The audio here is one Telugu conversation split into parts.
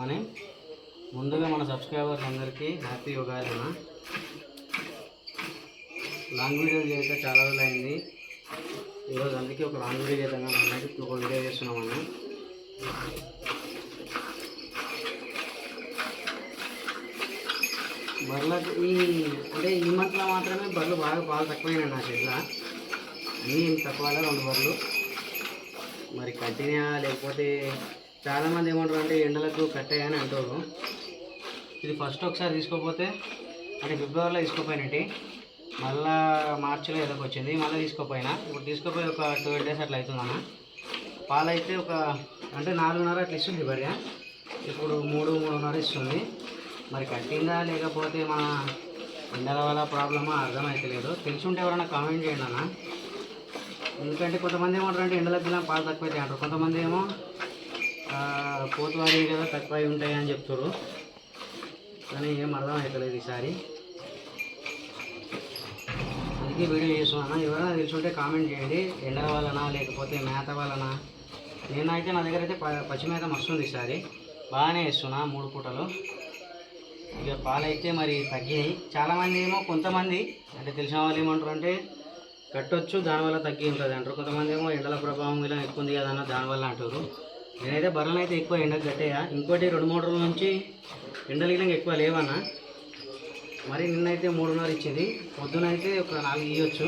మార్నింగ్. ముందుగా మన సబ్స్క్రైబర్స్ అందరికీ హ్యాపీ ఉగాది అన్న లాంగ్ వీడియో చేయక చాలా రోజులు అయింది ఈరోజు అందుకే ఒక లాంగ్ వీడియో చేద్దాం అన్నట్టు ఇప్పుడు ఒక వీడియో చేస్తున్నాం బర్రెలకు ఈ అంటే ఈ మంత్లో మాత్రమే బర్రెలు బాగా పాలు తక్కువైనా నా చేతిలో అన్నీ తక్కువ రెండు బర్రెలు. మరి కంటిన్యూ లేకపోతే చాలామంది ఏమంటారు అంటే ఎండలకు కట్టాయని అంటారు. ఇది ఫస్ట్ ఒకసారి తీసుకోపోతే అంటే ఫిబ్రవరిలో తీసుకోపోయినట్టు. మళ్ళా మార్చిలో ఏదో వచ్చింది మళ్ళీ తీసుకోపోయినా. ఇప్పుడు తీసుకోపోయి ఒక ట్వెల్వ్ డేస్ అట్లా అవుతుందన్న పాలు అయితే ఒక అంటే నాలుగున్నర అట్లా ఇస్తుంది భార్య ఇప్పుడు మూడు మూడున్నర ఇస్తుంది. మరి కట్టిందా లేకపోతే మన ఎండల వల్ల ప్రాబ్లమా అర్థమవుతలేదు తెలిసి ఉంటే ఎవరైనా కామెంట్ చేయండి అన్న. ఎందుకంటే కొంతమంది ఏమంటారు అంటే ఎండలకు పాలు తక్కువైతే అంటారు. కొంతమంది ఏమో పోతువారి కదా తక్కువ అయి ఉంటాయి అని చెప్తారు కానీ ఏం అర్థం అవుతలేదు ఈసారి. అందుకే వీడియో చేస్తున్నాను ఎవరైనా తెలుసుంటే కామెంట్ చేయండి. ఎండల వలన లేకపోతే మేత వలన నేనైతే నా దగ్గర అయితే ప- పచ్చి మేత మస్తుంది ఈసారి. బాగానే వేస్తున్నా మూడు పూటలు. ఇక పాలైతే మరి తగ్గినాయి. చాలామంది ఏమో కొంతమంది అంటే తెలిసిన వాళ్ళు ఏమంటారు అంటే కట్టొచ్చు దానివల్ల తగ్గి ఉంటుంది అంటారు. కొంతమంది ఏమో ఎండల ప్రభావం ఇలా ఎక్కువ ఉంది కదా దానివల్ల అంటారు. నేనైతే బర్రెలు అయితే ఎక్కువ ఎండకు కట్టేయా. ఇంకోటి రెండు మూడు రోజుల నుంచి ఎండలు గిలంగా ఎక్కువ లేవన్నా. మరి నిన్నైతే మూడున్నర ఇచ్చింది. పొద్దునైతే ఒక నాలుగు ఇవ్వచ్చు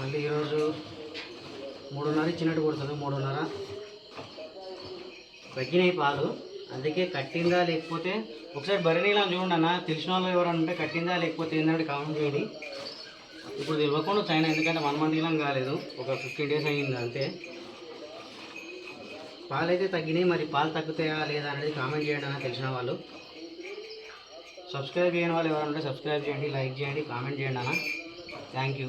మళ్ళీ ఈరోజు మూడున్నర ఇచ్చినట్టు కొడుతుంది మూడున్నర. తగ్గినాయి పాలు. అందుకే కట్టిందా లేకపోతే ఒకసారి బరినీలా చూడండి అన్న. తెలిసిన వాళ్ళు ఎవరైనా ఉంటే కట్టిందా లేకపోతే ఏంటంటే కామెంట్ చేయండి. ఇప్పుడు తెలియకుండా చైనా ఎందుకంటే వన్ మంత్ ఇలా కాలేదు. ఒక ఫిఫ్టీన్ డేస్ అయ్యింది అంతే. పాలు అయితే తగ్గినాయి మరి పాలు తగ్గుతాయా లేదా అనేది కామెంట్ చేయండి అన్న తెలిసిన వాళ్ళు. సబ్స్క్రైబ్ చేయని వాళ్ళు ఎవరైనా ఉంటే సబ్స్క్రైబ్ చేయండి లైక్ చేయండి కామెంట్ చేయండి అన్న. Thank you